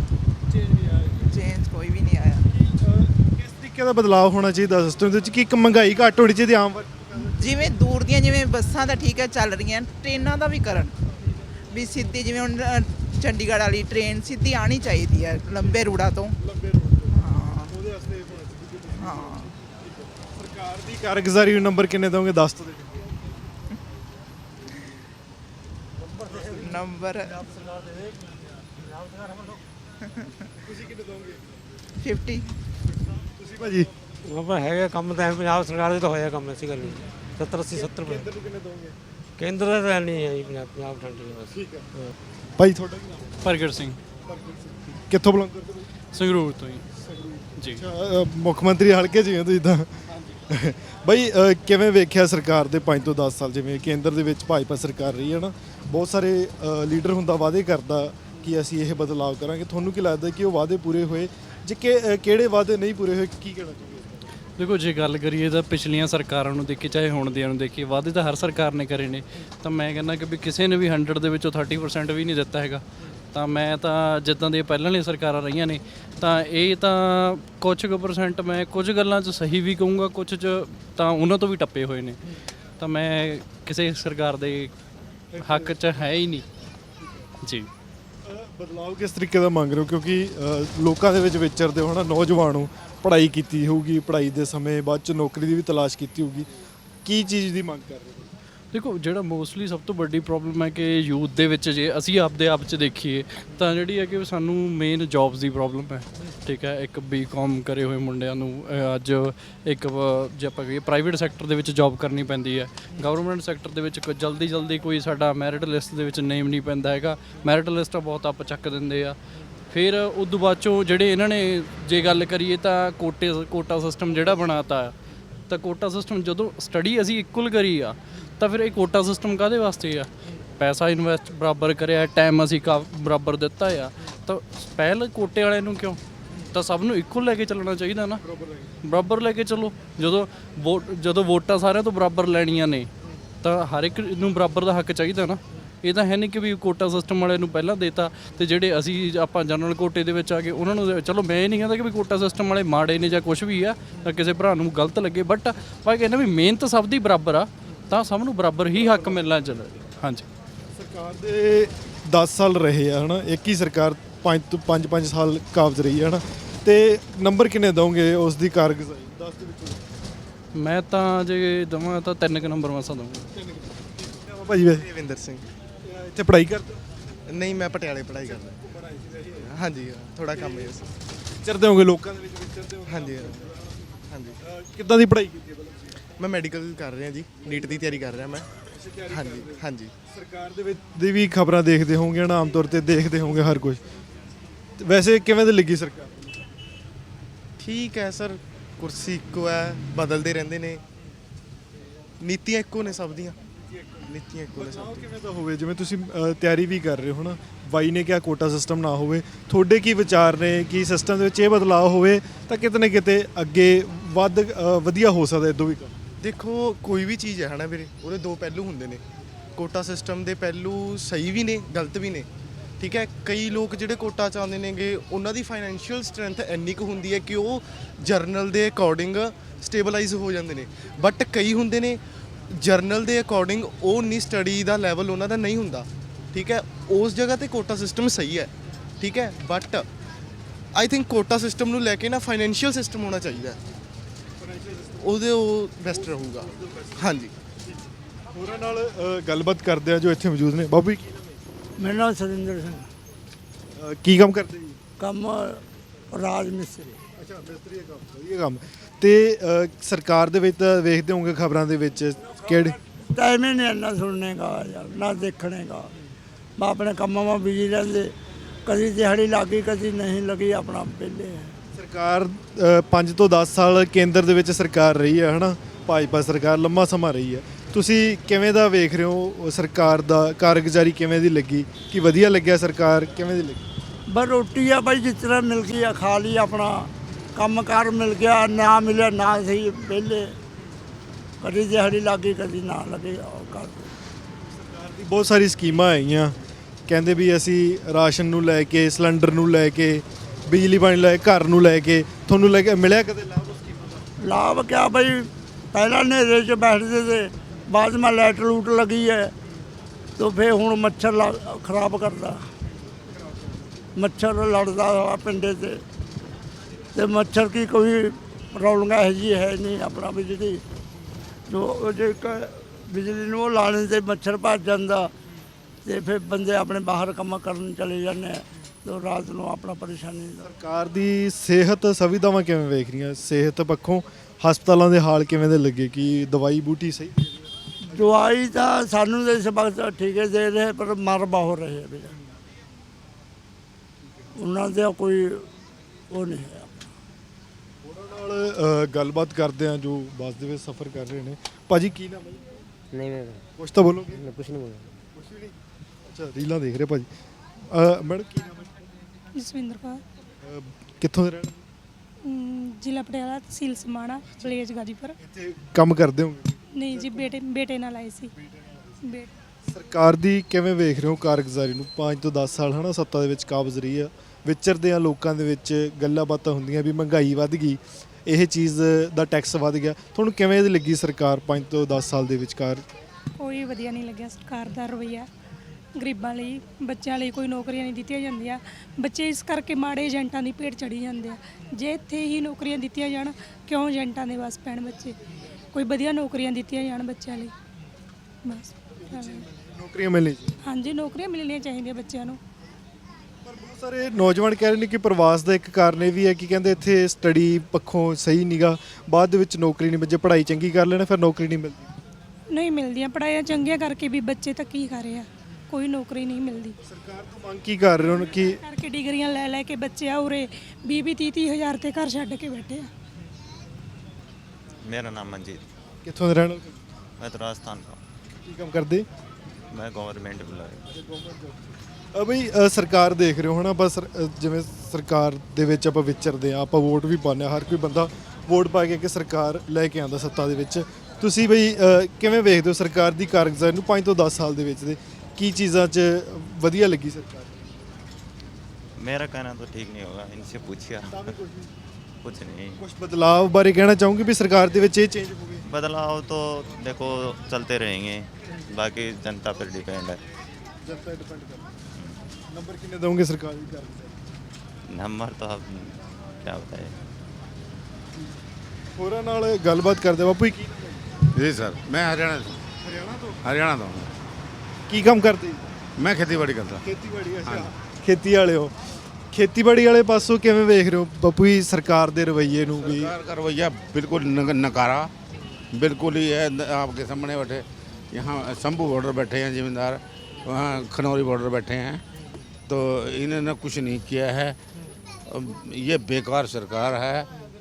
ਚੇਂਜ ਕੋਈ ਵੀ ਨਹੀਂ ਆਇਆ। ਕਿਸ ਤਰੀਕੇ ਦਾ ਬਦਲਾਅ ਹੋਣਾ ਚਾਹੀਦਾ ਸਿਸਟਮ ਦੇ ਵਿੱਚ? ਕਿ ਇੱਕ ਮਹਿੰਗਾਈ ਘੱਟ ਹੋਣੀ ਚਾਹੀਦੀ ਆਮ ਵਰਗ ਜਿਵੇਂ ਦੂਰ ਦੀਆਂ ਜਿਵੇਂ ਬੱਸਾਂ ਤਾਂ ਠੀਕ ਹੈ ਚੱਲ ਰਹੀਆਂ ਟ੍ਰੇਨਾਂ ਦਾ ਵੀ ਕਰਨ। ਵੀ ਸਿੱਧੀ ਜਿਵੇਂ ਹੁਣ ਅ, ਚੰਡੀਗੜ੍ਹ ਵਾਲੀ ਟ੍ਰੇਨ ਸਿੱਧੀ ਆਣੀ ਚਾਹੀਦੀ ਹੈ ਲੰਬੇ ਰੂੜਾ ਤੋਂ। ਹਾਂ। ਉਹਦੇ ਵਾਸਤੇ ਹੋਣਾ ਚਾਹੀਦਾ। ਹਾਂ। ਸਰਕਾਰ ਦੀ ਕਾਰਗੁਜ਼ਾਰੀ ਨੂੰ ਨੰਬਰ ਕਿੰਨੇ ਦੋਗੇ 10 ਤੋਂ ਦੇ ਕੇ? ਨੰਬਰ ਤੁਸੀਂ ਕਿੰਨੇ ਦੋਗੇ 50 ਤੁਸੀਂ ਭਾਜੀ? ਆਪਾਂ ਹੈਗਾ ਕੰਮ ਤਾਂ ਹੈ, ਪੰਜਾਬ ਸਰਕਾਰ ਦੇ ਤਾਂ ਹੋਇਆ ਕੰਮ ਐਸੀ ਗੱਲ ਨਹੀਂ 70 80 70 ਕੇਂਦਰ ਨੂੰ ਕਿੰਨੇ ਦੋਗੇ? ਕੇਂਦਰ ਦਾ ਤਾਂ ਨਹੀਂ ਹੈ ਜੀ ਪੰਜਾਬ ਪੰਜਾਬ ਠੰਡੀ ਬਸ। ਠੀਕ ਹੈ। ਭਾਈ ਤੁਹਾਡਾ ਕੀ ਨਾਮ? ਪ੍ਰਗਟ ਸਿੰਘ। ਕਿੱਥੋਂ ਬਿਲੋਂਗ ਕਰਦੇ ਹੋ ਸੰਗਰੂਰ ਤੋਂ ਹੀ ਜੀ। ਅੱਛਾ, ਅ, ਮੁੱਖ ਮੰਤਰੀ ਹਲਕੇ ਹੋ ਤੁਸੀਂ ਤਾਂ। ਬਈ ਅ, ਕਿਵੇਂ ਵੇਖਿਆ ਸਰਕਾਰ ਦੇ 5 ਤੋਂ 10 ਸਾਲ? ਜਿਵੇਂ ਕੇਂਦਰ ਦੇ ਵਿੱਚ ਭਾਜਪਾ ਸਰਕਾਰ ਰਹੀ ਹੈ ਨਾ ਬਹੁਤ ਸਾਰੇ ਅ, ਲੀਡਰ ਹੁੰਦਾ ਵਾਅਦੇ ਕਰਦਾ ਕਿ ਅਸੀਂ ਇਹ ਬਦਲਾਅ ਕਰਾਂਗੇ। ਤੁਹਾਨੂੰ ਕੀ ਲੱਗਦਾ ਕਿ ਉਹ ਵਾਅਦੇ ਪੂਰੇ ਹੋਏ? ਜੇ ਕਿ ਅ, ਕਿਹੜੇ ਵਾਅਦੇ ਨਹੀਂ ਪੂਰੇ ਹੋਏ ਕੀ ਕਹਿਣਾ ਚਾਹੁੰਦੇ ਦੇਖੋ, ਜੇ ਗੱਲ ਕਰੀਏ ਤਾਂ ਪਿਛਲੀਆਂ ਸਰਕਾਰਾਂ ਨੂੰ ਦੇਖੀ, ਚਾਹੇ ਹੁਣ ਦੀਆਂ ਨੂੰ ਦੇਖੀ ਵਾਅਦੇ ਤਾਂ ਹਰ ਸਰਕਾਰ ਨੇ ਕਰੇ ਨੇ। ਤਾਂ ਮੈਂ ਕਹਿੰਦਾ ਕਿ ਵੀ ਕਿਸੇ ਨੇ ਵੀ 100 ਦੇ ਵਿੱਚੋਂ 30% ਵੀ ਨਹੀਂ ਦਿੱਤਾ ਹੈਗਾ। ਤਾਂ ਮੈਂ ਤਾਂ ਜਿੱਦਾਂ ਦੇ ਪਹਿਲਾਂ ਵਾਲੀਆਂ ਸਰਕਾਰਾਂ ਰਹੀਆਂ ਨੇ, ਤਾਂ ਇਹ ਤਾਂ ਕੁਝ ਕੁ ਪਰਸੈਂਟ ਮੈਂ ਕੁਝ ਗੱਲਾਂ 'ਚ ਸਹੀ ਵੀ ਕਹੂੰਗਾ ਕੁਝ 'ਚ ਤਾਂ ਉਹਨਾਂ ਤੋਂ ਵੀ ਟੱਪੇ ਹੋਏ ਨੇ। ਤਾਂ ਮੈਂ ਕਿਸੇ ਸਰਕਾਰ ਦੇ ਹੱਕ 'ਚ ਹੈ ਹੀ ਨਹੀਂ। ਜੀ। ਬਦਲਾਅ ਕਿਸ ਤਰੀਕੇ ਦਾ ਮੰਗ ਰਹੇ ਹੋ? ਕਿਉਂਕਿ ਲੋਕਾਂ ਦੇ ਵਿੱਚ ਵਿਚਰਦੇ ਹੋਣਾ ਨੌਜਵਾਨ ਹੋ। ਪੜ੍ਹਾਈ ਕੀਤੀ ਹੋਊਗੀ ਪੜ੍ਹਾਈ ਦੇ ਸਮੇਂ ਬਾਅਦ ਚ ਨੌਕਰੀ ਦੀ ਵੀ ਤਲਾਸ਼ ਕੀਤੀ ਹੋਊਗੀ ਕੀ ਚੀਜ਼ ਦੀ ਮੰਗ ਕਰ ਰਹੇ ਹੋ? ਦੇਖੋ ਜਿਹੜਾ ਮੋਸਟਲੀ ਸਭ ਤੋਂ ਵੱਡੀ ਪ੍ਰੋਬਲਮ ਹੈ ਕਿ ਯੂਥ ਦੇ ਵਿੱਚ ਜੇ ਅਸੀਂ ਆਪਦੇ ਆਪ 'ਚ ਦੇਖੀਏ ਤਾਂ ਜਿਹੜੀ ਹੈ ਕਿ ਸਾਨੂੰ ਮੇਨ ਜੌਬਸ ਦੀ ਪ੍ਰੋਬਲਮ ਹੈ। ਠੀਕ ਹੈ ਇੱਕ ਬੀਕਾਮ ਕਰੇ ਹੋਏ ਮੁੰਡਿਆਂ ਨੂੰ ਅਹ, ਅੱਜ ਇੱਕ ਵ- ਜੇ ਆਪਾਂ ਕਹੀਏ ਪ੍ਰਾਈਵੇਟ ਸੈਕਟਰ ਦੇ ਵਿੱਚ ਜੌਬ ਕਰਨੀ ਪੈਂਦੀ ਹੈ। ਗਵਰਨਮੈਂਟ ਸੈਕਟਰ ਦੇ ਵਿੱਚ ਜਲਦੀ ਜਲਦੀ ਕੋਈ ਸਾਡਾ ਮੈਰਿਟ ਲਿਸਟ ਦੇ ਵਿੱਚ ਨੇਮ ਨਹੀਂ ਪੈਂਦਾ ਹੈਗਾ। ਮੈਰਿਟ ਲਿਸਟ ਬਹੁਤ ਆਪ ਚੱਕ ਦਿੰਦੇ ਆ। ਫਿਰ ਉਦੋਂ ਬਾਅਦ ਚੋਂ ਜਿਹੜੇ ਇਹਨਾਂ ਨੇ ਜੇ ਗੱਲ ਕਰੀਏ ਤਾਂ ਕੋਟੇ ਕੋਟਾ ਸਿਸਟਮ ਜਿਹੜਾ ਬਣਾਤਾ ਤਾਂ ਕੋਟਾ ਸਿਸਟਮ ਜਦੋਂ ਸਟੱਡੀ ਅਸੀਂ ਇਕੁਅਲ ਕਰੀ ਆ, ਤਾਂ ਫਿਰ ਇਹ ਕੋਟਾ ਸਿਸਟਮ ਕਾਦੇ ਵਾਸਤੇ ਆ? ਪੈਸਾ ਇਨਵੈਸਟ ਬਰਾਬਰ ਕਰਿਆ ਟਾਈਮ ਅਸੀਂ ਕਾ ਬਰਾਬਰ ਦਿੱਤਾ ਆ, ਤਾਂ ਪਹਿਲ ਕੋਟੇ ਵਾਲਿਆਂ ਨੂੰ ਕਿਉਂ? ਤਾਂ ਸਭ ਨੂੰ ਇਕੁਅਲ ਲੈ ਕੇ ਚੱਲਣਾ ਚਾਹੀਦਾ ਨਾ। ਬਰਾਬਰ ਲੈ ਕੇ ਚੱਲੋ। ਜਦੋਂ ਵੋਟ ਜਦੋਂ ਵੋਟਾਂ ਸਾਰਿਆਂ ਤੋਂ ਬਰਾਬਰ ਲੈਣੀਆਂ ਨੇ, ਤਾਂ ਹਰ ਇੱਕ ਨੂੰ ਬਰਾਬਰ ਦਾ ਹੱਕ ਚਾਹੀਦਾ ਨਾ। ਇਹ ਤਾਂ ਹੈ ਨਹੀਂ ਕਿ ਵੀ ਕੋਟਾ ਸਿਸਟਮ ਵਾਲਿਆਂ ਨੂੰ ਪਹਿਲਾਂ ਦੇਤਾ ਤੇ ਜਿਹੜੇ ਅਸੀਂ ਆਪਾਂ ਜਨਰਲ ਕੋਟੇ ਦੇ ਵਿੱਚ ਆ ਕੇ ਉਹਨਾਂ ਨੂੰ ਚਲੋ ਮੈਂ ਇਹ ਨਹੀਂ ਕਹਿੰਦਾ ਕਿ ਵੀ ਕੋਟਾ ਸਿਸਟਮ ਵਾਲੇ ਮਾੜੇ ਨੇ ਜਾਂ ਕੁਝ ਵੀ ਆ ਤਾਂ ਕਿਸੇ ਭਰਾ ਨੂੰ ਗਲਤ ਲੱਗੇ ਬਟ ਮੈਂ ਕਹਿੰਦਾ ਵੀ ਮਿਹਨਤ ਸਭ ਦੀ ਬਰਾਬਰ ਆ ਤਾਂ ਸਭ ਨੂੰ ਬਰਾਬਰ ਹੀ ਹੱਕ ਮਿਲਣਾ ਚਾਹੀਦਾ। ਹਾਂਜੀ। ਸਰਕਾਰ ਦੇ 10 ਸਾਲ ਰਹੇ ਆ ਹਨਾ? ਇੱਕ ਹੀ ਸਰਕਾਰ 5 ਤੋਂ 5-5 ਸਾਲ ਕਾਬਜ਼ ਰਹੀ ਹੈ ਹਨਾ? ਤੇ ਨੰਬਰ ਕਿੰਨੇ ਦੋਗੇ ਉਸ ਦੀ ਕਾਰਗੁਜ਼ਾਰੀ? 10 ਦੇ ਵਿੱਚੋਂ। ਮੈਂ ਤਾਂ ਜੇ ਦਵਾਂ ਤਾਂ ਤਿੰਨ ਕੁ ਨੰਬਰ ਮਸਾਂ ਦਵਾਂਗਾ ਭਾਜੀ? ਵੈਸੇ ਦੇਵਿੰਦਰ ਸਿੰਘ। ਇੱਥੇ ਪੜ੍ਹਾਈ ਕਰਦੇ ਹੋ? ਨਹੀਂ ਮੈਂ ਪਟਿਆਲੇ ਪੜ੍ਹਾਈ ਕਰਦਾ। ਹਾਂਜੀ ਥੋੜਾ ਕੰਮ ਹੈ ਉਸ ਵਿਚਰਦੇ ਹੋਗੇ ਲੋਕਾਂ ਦੇ ਵਿੱਚ ਵਿਚਰਦੇ ਹੋ ਹਾਂਜੀ ਹਾਂਜੀ। ਕਿੱਦਾਂ ਦੀ ਪੜ੍ਹਾਈ ਕੀਤੀ ਹੈ ਪਹਿਲਾਂ? ਮੈਂ ਮੈਡੀਕਲ ਕਰ ਰਿਹਾ ਜੀ ਨੀਟ ਦੀ ਤਿਆਰੀ ਕਰ ਰਿਹਾ ਮੈਂ। ਹਾਂਜੀ ਹਾਂਜੀ। ਸਰਕਾਰ ਦੇ ਵਿੱਚ ਦੀ ਵੀ ਖਬਰਾਂ ਦੇਖਦੇ ਹੋਵੋਗੇ ਨਾ ਆਮ ਤੌਰ ਤੇ ਦੇਖਦੇ ਹੋਵੋਗੇ ਹਰ ਕੁਝ ਤੇ ਵੈਸੇ ਕਿਵੇਂ ਦੀ ਲੱਗੀ ਸਰਕਾਰ? ਠੀਕ ਹੈ ਸਰ ਕੁਰਸੀ ਇੱਕੋ ਹੈ ਬਦਲਦੇ ਰਹਿੰਦੇ ਨੇ। ਨੀਤੀਆਂ ਇੱਕੋ ਨੇ ਸਭ ਦੀਆਂ। ਨੀਤੀਆਂ ਉਹ ਦੀਆਂ ਕਿਵੇਂ ਦਾ ਹੋਵੇ? ਜਿਵੇਂ ਤੁਸੀਂ ਅ, ਤਿਆਰੀ ਵੀ ਕਰ ਰਹੇ ਹੋ ਨਾ ਬਾਈ ਨੇ ਕਿਹਾ ਕੋਟਾ ਸਿਸਟਮ ਨਾ ਹੋਵੇ ਤੁਹਾਡੇ ਕੀ ਵਿਚਾਰ ਨੇ ਕਿ ਸਿਸਟਮ ਦੇ ਵਿੱਚ ਇਹ ਬਦਲਾਅ ਹੋਵੇ ਤਾਂ ਕਿਤੇ ਨਾ ਕਿਤੇ ਅੱਗੇ ਵੱਧ ਅ, ਵਧੀਆ ਹੋ ਸਕਦਾ ਇਦੋਂ ਵੀ ਕੰਮ? ਦੇਖੋ ਕੋਈ ਵੀ ਚੀਜ਼ ਹੈ ਹਨਾ ਵੀਰੇ ਉਹਦੇ ਦੋ ਪਹਿਲੂ ਹੁੰਦੇ ਨੇ। ਕੋਟਾ ਸਿਸਟਮ ਦੇ ਪਹਿਲੂ ਸਹੀ ਵੀ ਨੇ ਗਲਤ ਵੀ ਨੇ। ਠੀਕ ਹੈ ਕਈ ਲੋਕ ਜਿਹੜੇ ਕੋਟਾ ਚਾਹੁੰਦੇ ਨੇਗੇ ਉਹਨਾਂ ਦੀ ਫਾਈਨੈਂਸ਼ੀਅਲ ਸਟਰੈਂਥ ਇੰਨੀ ਕੁ ਹੁੰਦੀ ਹੈ ਕਿ ਉਹ ਜਰਨਲ ਦੇ ਅਕੋਰਡਿੰਗ ਸਟੇਬਲਾਈਜ਼ ਹੋ ਜਾਂਦੇ ਨੇ। ਬਟ ਕਈ ਹੁੰਦੇ ਨੇ ਜਰਨਲ ਦੇ ਅਕੋਰਡਿੰਗ ਉਹ ਨਹੀਂ ਸਟੱਡੀ ਦਾ ਲੈਵਲ ਉਹਨਾਂ ਦਾ ਨਹੀਂ ਹੁੰਦਾ ਠੀਕ ਹੈ? ਉਸ ਜਗ੍ਹਾ ਤੇ ਕੋਟਾ ਸਿਸਟਮ ਸਹੀ ਹੈ ਠੀਕ ਹੈ? But I think quota system ਨੂੰ ਲੈ ਕੇ ਨਾ ਫਾਈਨੈਂਸ਼ੀਅਲ ਸਿਸਟਮ ਹੋਣਾ ਚਾਹੀਦਾ ਹੈ। ਉਹਦੇ ਉਹ ਬੈਸਟ ਰਹੂਗਾ। ਹਾਂਜੀ। ਹੋਰਾਂ ਨਾਲ ਅ, ਗੱਲਬਾਤ ਕਰਦੇ ਆ ਜੋ ਇੱਥੇ ਮੌਜੂਦ ਨੇ। ਬਾਬੂ ਜੀ ਕੀ ਨਾਮ ਮੇਰਾ ਨਾਮ ਸਰਿੰਦਰ ਸਿੰਘ ਹੈ? ਅ, ਕੀ ਕੰਮ ਕਰਦੇ ਜੀ? ਕੰਮ ਰਾਜ ਮਿਸਤਰੀ। ਅੱਛਾ ਮਿਸਤਰੀ ਦਾ ਕੰਮ ਵਧੀਆ ਕੰਮ। ਤੇ ਅ, ਸਰਕਾਰ ਦੇ ਵਿੱਚ ਤਾਂ ਵੇਖਦੇ ਹੋਵੋਗੇ ਖਬਰਾਂ ਦੇ ਵਿੱਚ ਕਿਹੜੇ? ਟਾਈਮ ਹੀ ਨਹੀਂ ਇੰਨਾ ਸੁਣਨੇ ਦਾ ਯਾਰ ਨਾ ਦੇਖਣੇ ਦਾ ਮੈਂ ਆਪਣੇ ਕੰਮਾਂ 'ਮਾ ਬਿਜ਼ੀ ਰਹਿੰਦੇ। ਕਦੀ ਦਿਹਾੜੀ ਲੱਗੀ ਕਦੀ ਨਹੀਂ ਲੱਗੀ ਆਪਣਾ ਪਹਿਲੇ ਸਰਕਾਰ 5 ਤੋਂ 10 ਸਾਲ ਕੇਂਦਰ ਦੇ ਵਿੱਚ ਸਰਕਾਰ ਰਹੀ ਹੈ ਹਨਾ? ਭਾਜਪਾ ਸਰਕਾਰ ਲੰਮਾ ਸਮਾਂ ਰਹੀ ਹੈ। ਤੁਸੀਂ ਕਿਵੇਂ ਦਾ ਵੇਖ ਰਹੇ ਹੋ ਉਹ ਸਰਕਾਰ ਦਾ? ਕਾਰਗੁਜ਼ਾਰੀ ਕਿਵੇਂ ਦੀ ਲੱਗੀ? ਕਿ ਵਧੀਆ ਲੱਗਿਆ ਸਰਕਾਰ? ਕਿਵੇਂ ਦੀ ਲੱਗੀ? ਬਸ ਰੋਟੀ ਆ ਬਾਈ ਜਿਸ ਤਰ੍ਹਾਂ ਮਿਲ ਗਈ ਆ ਖਾ ਲਈ ਆਪਣਾ। ਕੰਮਕਾਰ ਮਿਲ ਗਿਆ ਨਾ ਮਿਲਿਆ ਨਾ ਸਹੀ ਪਹਿਲੇ ਕਦੀ ਦਿਹਾੜੀ ਲੱਗੀ ਕਦੀ ਨਾ ਲੱਗੇ ਉਹ ਕਰ ਸਰਕਾਰ ਦੀ ਬਹੁਤ ਸਾਰੀ ਸਕੀਮਾਂ ਆਈਆਂ। ਕਹਿੰਦੇ ਵੀ ਅਸੀਂ ਰਾਸ਼ਨ ਨੂੰ ਲੈ ਕੇ ਸਿਲੰਡਰ ਨੂੰ ਲੈ ਕੇ ਬਿਜਲੀ ਪਾਣੀ ਲੈ ਕੇ ਘਰ ਨੂੰ ਲੈ ਕੇ ਤੁਹਾਨੂੰ ਲੈ ਕੇ ਮਿਲਿਆ ਕਦੇ ਲਾਭ ਉਸ ਸਕੀਮਾਂ ਦਾ? ਲਾਭ ਕਿਆ ਬਈ ਪਹਿਲਾਂ ਹਨੇਰੇ 'ਚ ਬੈਠਦੇ ਤੇ ਬਾਅਦ ਮੈਂ ਲਾਈਟ ਲੂਟ ਲੱਗੀ ਹੈ ਤਾਂ ਫੇ ਹੁਣ ਮੱਛਰ ਖਰਾਬ ਕਰਦਾ। ਮੱਛਰ ਲੜਦਾ ਪਿੰਡੇ ਤੇ। ਤੇ ਮੱਛਰ ਕੀ ਕੋਈ ਪ੍ਰੋਬਲਮ ਹੈ ਜੀ ਹੈ ਨਹੀਂ ਆਪਣਾ ਬਿਜਲੀ ਜੋ ਜੇ ਬਿਜਲੀ ਨੂੰ ਉਹ ਲਾਣੇ ਤੇ ਮੱਛਰ ਭੱਜ ਜਾਂਦਾ ਤੇ ਫਿਰ ਬੰਦੇ ਆਪਣੇ ਬਾਹਰ ਕੰਮ ਕਰਨ ਚਲੇ ਜਾਂਦੇ ਆ ਤੇ ਰਾਤ ਨੂੰ ਆਪਣਾ ਪਰੇਸ਼ਾਨੀ ਦਾ। ਸਰਕਾਰ ਦੀ ਸਿਹਤ ਸੁਵਿਧਾਵਾਂ ਕਿਵੇਂ ਵੇਖ ਰਹੀਆਂ? ਸਿਹਤ ਪੱਖੋਂ ਹਸਪਤਾਲਾਂ ਦੇ ਹਾਲ ਕਿਵੇਂ ਦੇ ਲੱਗੇ? ਕਿ ਦਵਾਈ ਬੂਟੀ ਸਹੀ? ਦੇ? ਦਵਾਈ ਤਾਂ ਸਾਨੂੰ ਤਾਂ ਇਸ ਵਕਤ ਠੀਕ ਹੈ ਦੇ ਰਹੇ ਪਰ ਮਰ ਬਹੁਤ ਰਹੇ ਵੀ ਉਹਨਾਂ ਦਾ ਕੋਈ ਉਹ ਨਹੀਂ ਹੈ। ਨਾਲ ਅ, ਗੱਲਬਾਤ ਕਰਦੇ ਆ ਜੋ ਬੱਸ ਦੇ ਵਿੱਚ ਸਫ਼ਰ ਕਰ ਰਹੇ ਨੇ। ਭਾਜੀ ਕੀ ਨਾਮ ਹੈ ਜੀ? ਨਹੀਂ ਮੈਂ ਕੁਛ ਤਾਂ ਬੋਲੋਗੇ? ਮੈਂ ਕੁਝ ਨਹੀਂ ਬੋਲਦਾ ਕੁਛ ਵੀ ਨਹੀਂ? ਅੱਛਾ ਰੀਲਾਂ ਦੇਖ ਰਹੇ ਭਾਜੀ। ਅ, ਮੈਡਮ ਕੀ ਨਾਮ ਹੈ ਜਸਵਿੰਦਰ ਕੌਰ। ਅ, ਕਿੱਥੋਂ ਦੇ ਰਹਿਣ ਵਾਲੇ? ਅਮ, ਜ਼ਿਲ੍ਹਾ ਪਟਿਆਲਾ ਤਹਿਸੀਲ ਸਮਾਣਾ ਵਿਲੇਜ ਗਾਜੀਪੁਰ। ਇੱਥੇ ਕੰਮ ਕਰਦੇ ਹੋਗੇ? ਨਹੀਂ ਜੀ ਬੇਟੇ ਬੇਟੇ ਨਾਲ ਆਏ ਸੀ। ਬੇ ਸਰਕਾਰ ਦੀ ਕਿਵੇਂ ਵੇਖ ਰਹੇ ਹੋ ਕਾਰਗੁਜ਼ਾਰੀ ਨੂੰ? 5 ਤੋਂ 10 ਸਾਲ ਹਨਾ ਸੱਤਾ ਦੇ ਵਿੱਚ ਕਾਬਜ਼ ਰਹੀ ਆ। ਵਿਚਰਦੇ ਆ ਲੋਕਾਂ ਦੇ ਵਿੱਚ ਗੱਲਾਂ ਬਾਤਾਂ ਹੁੰਦੀਆਂ ਵੀ ਮਹਿੰਗਾਈ ਵੱਧ ਗਈ। ਇਹ ਚੀਜ਼ ਦਾ ਟੈਕਸ ਵੱਧ ਗਿਆ। ਤੁਹਾਨੂੰ ਕਿਵੇਂ ਲੱਗੀ ਸਰਕਾਰ 5 ਤੋਂ 10 ਸਾਲ ਦੇ ਵਿਚਕਾਰ? ਕੋਈ ਵਧੀਆ ਨਹੀਂ ਲੱਗਿਆ। ਸਰਕਾਰ ਦਾ ਰਵੱਈਆ ਗਰੀਬਾਂ ਲਈ ਬੱਚਿਆਂ ਲਈ ਕੋਈ ਨੌਕਰੀਆਂ ਨਹੀਂ ਦਿੱਤੀਆਂ ਜਾਂਦੀਆਂ। ਬੱਚੇ ਇਸ ਕਰਕੇ ਮਾੜੇ ਏਜੰਟਾਂ ਦੀ ਭੇਟ ਚੜੀ ਜਾਂਦੇ ਆ। ਜੇ ਇੱਥੇ ਹੀ ਨੌਕਰੀਆਂ ਦਿੱਤੀਆਂ ਜਾਣ ਕਿਉਂ ਏਜੰਟਾਂ ਦੇ ਬਸ ਪੈਣ ਬੱਚੇ? ਕੋਈ ਵਧੀਆ ਨੌਕਰੀਆਂ ਦਿੱਤੀਆਂ ਜਾਣ ਬੱਚਿਆਂ ਲਈ। ਬਸ ਐਵੇਂ। ਨੌਕਰੀਆਂ ਮਿਲਣੀ ਹਾਂਜੀ ਨੌਕਰੀਆਂ ਮਿਲਣੀਆਂ ਚਾਹੀਦੀਆਂ ਬੱਚਿਆਂ ਨੂੰ। ਪਰ ਬਹੁਤ ਸਾਰੇ ਨੌਜਵਾਨ ਕਹਿ ਰਹੇ ਨੇ ਕਿ ਪ੍ਰਵਾਸ ਦਾ ਇੱਕ ਕਾਰਨ ਇਹ ਵੀ ਹੈ ਕਿ ਕਹਿੰਦੇ ਇੱਥੇ ਸਟੱਡੀ ਪੱਖੋਂ ਸਹੀ ਨੀਗਾ ਬਾਅਦ ਦੇ ਵਿੱਚ ਨੌਕਰੀ ਨਹੀਂ ਜੇ ਪੜ੍ਹਾਈ ਚੰਗੀ ਕਰ ਲੈਣਾ ਫਿਰ ਨੌਕਰੀ ਨਹੀਂ ਮਿਲਦੀ ਨਹੀਂ ਮਿਲਦੀਆਂ ਪੜਾਈਆਂ ਚੰਗੀਆਂ ਕਰਕੇ ਵੀ ਬੱਚੇ ਤਾਂ ਕੀ ਕਰ ਰਹੇ ਆ ਕੋਈ ਨੌਕਰੀ ਨਹੀਂ ਮਿਲਦੀ ਸਰਕਾਰ ਤੋਂ ਮੰਗ ਕੀ ਕਰ ਰਹੇ ਹੋ ਕਿ ਕਰਕੇ ਡਿਗਰੀਆਂ ਲੈ ਲੈ ਕੇ ਬੱਚੇ ਆ ਉਰੇ 20 20 30 ਹਜ਼ਾਰ ਤੇ ਘਰ ਛੱਡ ਕੇ ਬੈਠੇ ਆ मेरा नाम मंजीत ਕਿੱਥੋਂ ਦੇ ਰਹਿਣ ਵਾਲੇ मैं तो राजस्थान का ਕੀ ਕੰਮ ਕਰਦੇ हूँ। मैं गवर्नमेंट एम्प्लॉय ਅ ਬਈ ਅ, ਸਰਕਾਰ ਦੇਖ ਰਹੇ ਹੋ ਹਨਾ ਬਸ ਅ, ਜਿਵੇਂ ਸਰਕਾਰ ਦੇ ਵਿੱਚ ਆਪਾਂ ਵਿਚਰਦੇ ਆ ਆਪਾਂ ਵੋਟ ਵੀ ਪਾਉਂਦੇ ਹਾਂ ਹਰ ਕੋਈ ਬੰਦਾ ਵੋਟ ਪਾ ਕੇ ਕਿ ਸਰਕਾਰ ਲੈ ਕੇ ਆਉਂਦਾ ਸੱਤਾ ਦੇ ਵਿੱਚ ਤੁਸੀਂ ਬਈ ਅ, ਕਿਵੇਂ ਵੇਖਦੇ ਹੋ ਸਰਕਾਰ ਦੀ ਕਾਰਗੁਜ਼ਾਰੀ ਨੂੰ 5 ਤੋਂ 10 ਸਾਲ ਦੇ ਵਿੱਚ ਦੇ ਕੀ ਚੀਜ਼ਾਂ 'ਚ ਵਧੀਆ ਲੱਗੀ ਸਰਕਾਰ मेरा कहना तो ठीक नहीं होगा इनसे पूछिए कुछ नहीं ਕੁਝ ਬਦਲਾਅ ਬਾਰੇ ਕਹਿਣਾ ਚਾਹੂੰਗੀ ਵੀ ਸਰਕਾਰ ਦੇ ਵਿੱਚ ਇਹ ਚੇਂਜ ਹੋ ਗਏ बदलाव तो देखो चलते रहेंगे बाकी जनता पर डिपेंड है ਜਨਤਾ ਡਿਪੈਂਡ ਕਰਦਾ ਨੰਬਰ ਕਿੰਨੇ ਦੋਗੇ ਸਰਕਾਰ ਦੀ ਕਾਰਗੁਜ਼ਾਰੀ नंबर तो अब क्या बताए ਹੋਰਾਂ ਨਾਲ ਗੱਲਬਾਤ ਕਰਦੇ ਬਾਪੂ ਜੀ, ਕੀ ਨਾਮ ਹੈ? जी सर मैं हरियाणा से ਹਰਿਆਣਾ ਤੋਂ हरियाणा तो हूँ ਕੀ ਕੰਮ ਕਰਦੇ ਜੀ? मैं खेती बाड़ी करता ਖੇਤੀਬਾੜੀ ਅੱਛਾ ਖੇਤੀ ਵਾਲੇ ਹੋ ਖੇਤੀਬਾੜੀ ਵਾਲੇ ਪਾਸੋਂ ਕਿਵੇਂ ਵੇਖ ਰਹੇ ਹੋ ਬਾਪੂ ਜੀ ਸਰਕਾਰ ਦੇ ਰਵੱਈਏ ਨੂੰ ਵੀ सरकार का रवैया बिल्कुल नग- नकारा बिल्कुल ही है न- आपके सामने बैठे यहाँ शंभू बॉर्डर बैठे हैं जिम्मेदार वहाँ खनौरी बॉर्डर बैठे हैं तो इन्होंने कुछ नहीं किया है अब ये बेकार सरकार है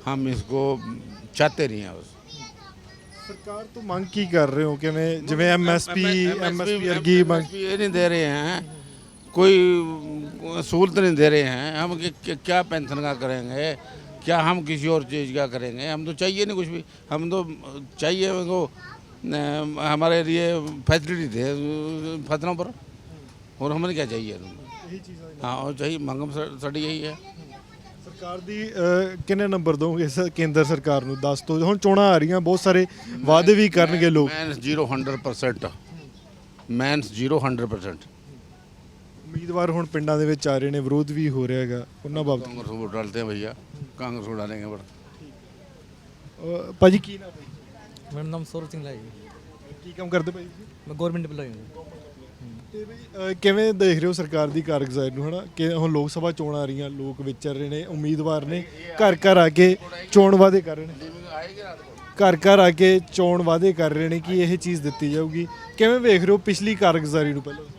हम इसको चाहते नहीं हैं बस ਸਰਕਾਰ ਤੋਂ ਮੰਗ ਕੀ ਕਰ ਰਹੇ ਹੋ ਕਿਵੇਂ ਜਿਵੇਂ ਐਮਐਸਪੀ ਐਮਐਸਪੀ ਵਰਗੀ ਮੰਗ MSP ये नहीं दे रहे हैं कोई सहूलत नहीं दे रहे हैं हम कि- कि- क्या पेंशन का करेंगे क्या हम किसी और चीज़ का करेंगे हम तो चाहिए नहीं कुछ भी हम तो चाहिए वो न, हमारे लिए फैसिलिटी दे फसलों पर और हमें क्या चाहिए हाँ और चाहिए मंगम सड़ी यही है ਸਰਕਾਰ ਦੀ ਅਹ, ਕਿੰਨੇ ਨੰਬਰ ਦੋਗੇ ਇਸ ਕੇਂਦਰ ਸਰਕਾਰ ਨੂੰ ਦੱਸ ਤੋਂ ਹੁਣ ਚੋਣਾਂ ਆ ਰਹੀਆਂ ਬਹੁਤ ਸਾਰੇ ਵਾਅਦੇ ਵੀ ਕਰਨਗੇ ਲੋਕ mains zero hundred percent mains zero hundred percent ਉਮੀਦਵਾਰ ਹੁਣ ਪਿੰਡਾਂ ਦੇ ਵਿੱਚ ਆ ਰਹੇ ਨੇ ਵਿਰੋਧ ਵੀ ਹੋ ਰਿਹਾ ਹੈਗਾ ਉਹਨਾਂ ਬਾਬਤ कांग्रेस को वोट डालते हैं भैया कांग्रेस को डालेंगे बड़ा ਅਹ, ਭਾਜੀ ਕੀ ਨਾਮ ਹੈ मेरा नाम सौरभ सिंह है ਕੀ ਕੰਮ ਕਰਦੇ ਭਾਈ ਜੀ मैं गवर्नमेंट एम्प्लॉय हूँ ਤੇ ਬਈ ਅਹ, ਕਿਵੇਂ ਦੇਖ ਰਹੇ ਹੋ ਸਰਕਾਰ ਦੀ ਕਾਰਗੁਜ਼ਾਰੀ ਨੂੰ ਹਨਾ ਕਿ ਹੁਣ ਲੋਕ ਸਭਾ ਚੋਣਾਂ ਆ ਰਹੀਆਂ ਲੋਕ ਵਿਚਰ ਰਹੇ ਨੇ ਉਮੀਦਵਾਰ ਨੇ ਘਰ ਘਰ ਆ ਕੇ ਚੋਣ ਵਾਅਦੇ ਕਰ ਰਹੇ ਨੇ ਘਰ ਘਰ ਆ ਕੇ ਚੋਣ ਵਾਅਦੇ ਕਰ ਰਹੇ ਨੇ ਕਿ ਇਹ ਚੀਜ਼ ਦਿੱਤੀ ਜਾਊਗੀ ਕਿਵੇਂ ਵੇਖ ਰਹੇ ਹੋ ਪਿਛਲੀ ਕਾਰਗੁਜ਼ਾਰੀ ਨੂੰ ਪਹਿਲਾਂ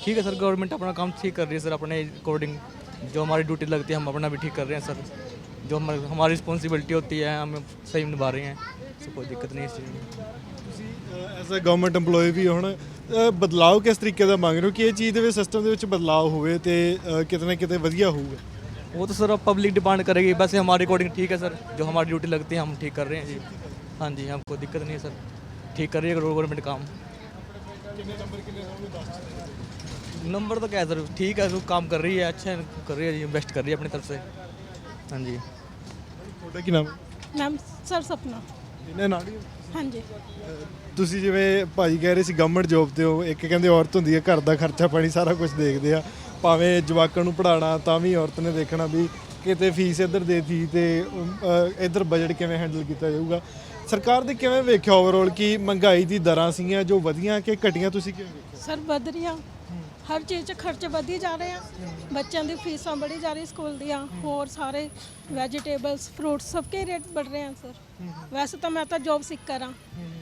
ठीक है सर गवर्नमेंट अपना काम ठीक कर रही है सर अपने अकॉर्डिंग जो हमारी ड्यूटी लगती है हम अपना भी ठीक कर रहे हैं सर जो हमारी हमारी रिस्पॉन्सिबिलिटी होती है हम सही निभा रहे हैं तो कोई दिक्कत नहीं है इस चीज़ में ਤੁਸੀਂ ਐਜ਼ ਅ ਗਵਰਨਮੈਂਟ EMPLOYE ਵੀ ਹੁਣ ਅ, ਬਦਲਾਅ ਕਿਸ ਤਰੀਕੇ ਦਾ ਮੰਗ ਰਹੇ ਹੋ ਕਿ ਇਹ ਚੀਜ਼ ਦੇ ਵਿੱਚ ਸਿਸਟਮ ਦੇ ਵਿੱਚ ਬਦਲਾਅ ਹੋਵੇ ਤੇ ਅ, ਕਿਤੇ ਨਾ ਕਿਤੇ ਵਧੀਆ ਹੋਊਗਾ वो तो सर अब पब्लिक डिमांड करेगी वैसे हमारे अकॉर्डिंग ठीक है सर जो हमारी ड्यूटी लगती है हम ठीक कर रहे हैं जी हाँ जी हमको दिक्कत नहीं है सर ठीक कर रही है गवर्नमेंट काम नंबर तो क्या है सर ठीक है वो काम कर रही है अच्छा है, कर रही है जी बेस्ट कर रही है अपनी तरफ से हाँ जी ਤੁਹਾਡਾ ਕੀ ਨਾਮ ਹੈ ਨਾਮ ਸਰ ਸਪਨਾ ਇਹਨਾਂ ਨਾਲ ਹੀ ਹੋ? ਹਾਂਜੀ। ਤੁਸੀਂ ਜਿਵੇਂ ਭਾਜੀ ਕਹਿ ਰਹੇ ਸੀ ਗਵਰਨਮੈਂਟ ਜੌਬ ਤੇ ਹੋ ਇੱਕ ਕਹਿੰਦੇ ਔਰਤ ਹੁੰਦੀ ਹੈ ਘਰ ਦਾ ਖਰਚਾ ਪਾਣੀ ਸਾਰਾ ਕੁਝ ਦੇਖਦੇ ਆ। ਭਾਵੇਂ ਜਵਾਕਾਂ ਨੂੰ ਪੜਾਉਣਾ ਤਾਂ ਵੀ ਔਰਤ ਨੇ ਦੇਖਣਾ ਵੀ ਕਿਤੇ ਫੀਸ ਇੱਧਰ ਦੇਤੀ ਤੇ ਅਹ, ਇੱਧਰ ਬਜਟ ਕਿਵੇਂ ਹੈਂਡਲ ਕੀਤਾ ਜਾਊਗਾ। ਸਰਕਾਰ ਦੇ ਕਿਵੇਂ ਵੇਖਿਆ ਓਵਰਆਲ ਕਿ ਮਹਿੰਗਾਈ ਦੀ ਦਰਾਂ ਸੀਗੀਆਂ ਜੋ ਵਧੀਆਂ ਕਿ ਘਟੀਆਂ ਤੁਸੀਂ ਕਿਵੇਂ ਸਰ ਵੱਧ ਰਹੀਆਂ। ਹਰ ਚੀਜ਼ 'ਚ ਖਰਚੇ ਵਧੀ ਜਾ ਰਹੇ ਆ। ਬੱਚਿਆਂ ਦੀ ਫੀਸਾਂ ਵਧੀ ਜਾ ਰਹੀ ਸਕੂਲ ਦੀਆਂ ਹੋਰ ਸਾਰੇ ਵੈਜੀਟੇਬਲਸ ਫਰੂਟਸ ਸਭ ਕੇ ਰੇਟ ਵੱਧ ਰਹੇ ਆ ਸਰ। ਵੈਸੇ ਤਾਂ ਮੈਂ ਤਾਂ ਜੌਬ ਸਿੱਕਰ ਆ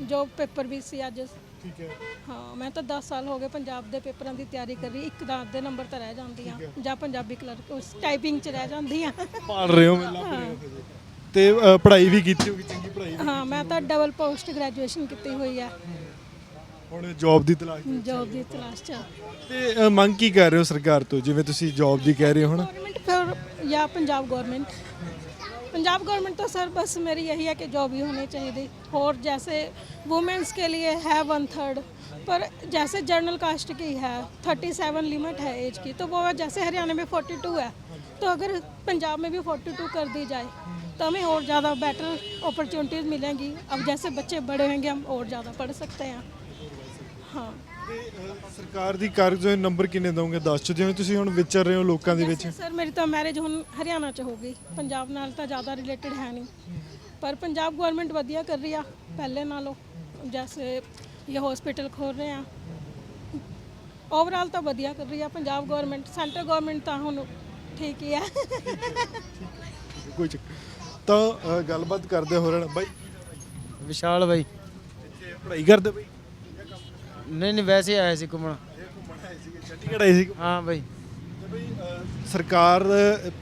ਜੌਬ ਪੇਪਰ ਵੀ ਸੀ ਅੱਜ। ਠੀਕ ਹੈ। ਹਾਂ ਮੈਂ ਤਾਂ 10 ਸਾਲ ਹੋ ਗਏ ਪੰਜਾਬ ਦੇ ਪੇਪਰਾਂ ਦੀ ਤਿਆਰੀ ਕਰ ਰਹੀ। ਇੱਕ ਦਾ ਦੇ ਨੰਬਰ ਤਾਂ ਰਹਿ ਜਾਂਦੀ ਆ ਜਾਂ ਪੰਜਾਬੀ ਕਲਰਕ ਉਸ ਟਾਈਪਿੰਗ 'ਚ ਰਹਿ ਜਾਂਦੀ ਆ ਪੜ ਰਹੇ ਹੋ ਮਿਲਾ ਤੇ ਪੜ੍ਹਾਈ ਵੀ ਕੀਤੀ ਹੋਗੀ ਚੰਗੀ ਪੜ੍ਹਾਈ ਵੀ। ਹਾਂ ਮੈਂ ਤਾਂ ਡਬਲ ਪੋਸਟ ਗ੍ਰੈਜੂਏਸ਼ਨ ਕੀਤੀ ਹੋਈ ਆ ਹੁਣ ਜੌਬ ਦੀ ਤਲਾਸ਼ ਵਿੱਚ। ਜੌਬ ਦੀ ਤਲਾਸ਼ 'ਚ। ਤੇ ਮੰਗ ਕੀ ਕਰ ਰਹੇ ਹੋ ਸਰਕਾਰ ਤੋਂ? ਜਿਵੇਂ ਤੁਸੀਂ ਜੌਬ ਦੀ ਕਹਿ ਰਹੇ ਹੋ ਹਨਾ? ਗਵਰਨਮੈਂਟ ਫਿਰ ਜਾਂ ਪੰਜਾਬ ਗਵਰਨਮੈਂਟ पंजाब गवर्नमेंट तो सर बस मेरी यही है कि जॉब ही होनी चाहिए थी और जैसे वुमेंस के लिए है वन थर्ड पर जैसे जनरल कास्ट की है थर्टी सेवन लिमिट है एज की तो वो जैसे हरियाणा में फोर्टी टू है तो अगर पंजाब में भी फोर्टी टू कर दी जाए तो हमें और ज़्यादा बेटर अपॉर्चुनिटीज़ मिलेंगी अब जैसे बच्चे बड़े होंगे हम और ज़्यादा पढ़ सकते हैं हाँ ਤੇ, ਅ, ਸਰਕਾਰ ਦੀ ਕਾਰਜ ਨੰਬਰ ਕਿੰਨੇ ਦੋਗੇ ਦੱਸ ਚੋ ਜਿਵੇਂ ਤੁਸੀਂ ਹੁਣ ਵਿਚਰ ਰਹੇ ਹੋ ਲੋਕਾਂ ਦੇ ਵਿੱਚ। ਸਰ ਮੇਰੀ ਤਾਂ ਮੈਰਿਜ ਹੁਣ ਹਰਿਆਣਾ ਚ ਹੋ ਗਈ। ਪੰਜਾਬ ਨਾਲ ਤਾਂ ਜ਼ਿਆਦਾ ਰਿਲੇਟਡ ਹੈ ਨਹੀਂ। ਪਰ ਪੰਜਾਬ ਗਵਰਨਮੈਂਟ ਵਧੀਆ ਕਰ ਰਹੀ ਆ ਪਹਿਲੇ ਨਾਲੋਂ। ਜੈਸੇ ਇਹ ਹਸਪੀਟਲ ਖੋਲ ਰਹੇ ਆ। ਓਵਰਆਲ ਤਾਂ ਵਧੀਆ ਕਰ ਰਹੀ ਆ ਪੰਜਾਬ ਗਵਰਨਮੈਂਟ ਸੈਂਟਰ ਗਵਰਨਮੈਂਟ ਤਾਂ ਹੁਣ ਠੀਕ ਹੀ ਆ। ਕੋਈ ਚੱਕਰ ਤਾਂ ਅ, ਗੱਲਬਾਤ ਕਰਦੇ ਹੋ ਬਾਈ। ਵਿਸ਼ਾਲ ਬਾਈ। ਇੱਥੇ ਪੜ੍ਹਾਈ ਕਰਦੇ ਬਾਈ? ਨਹੀਂ ਨਹੀਂ ਵੈਸੇ ਆਇਆ ਸੀ ਘੁੰਮਣ। ਚੰਡੀਗੜ੍ਹ ਆਏ ਸੀ? ਹਾਂ ਬਾਈ। ਸਰਕਾਰ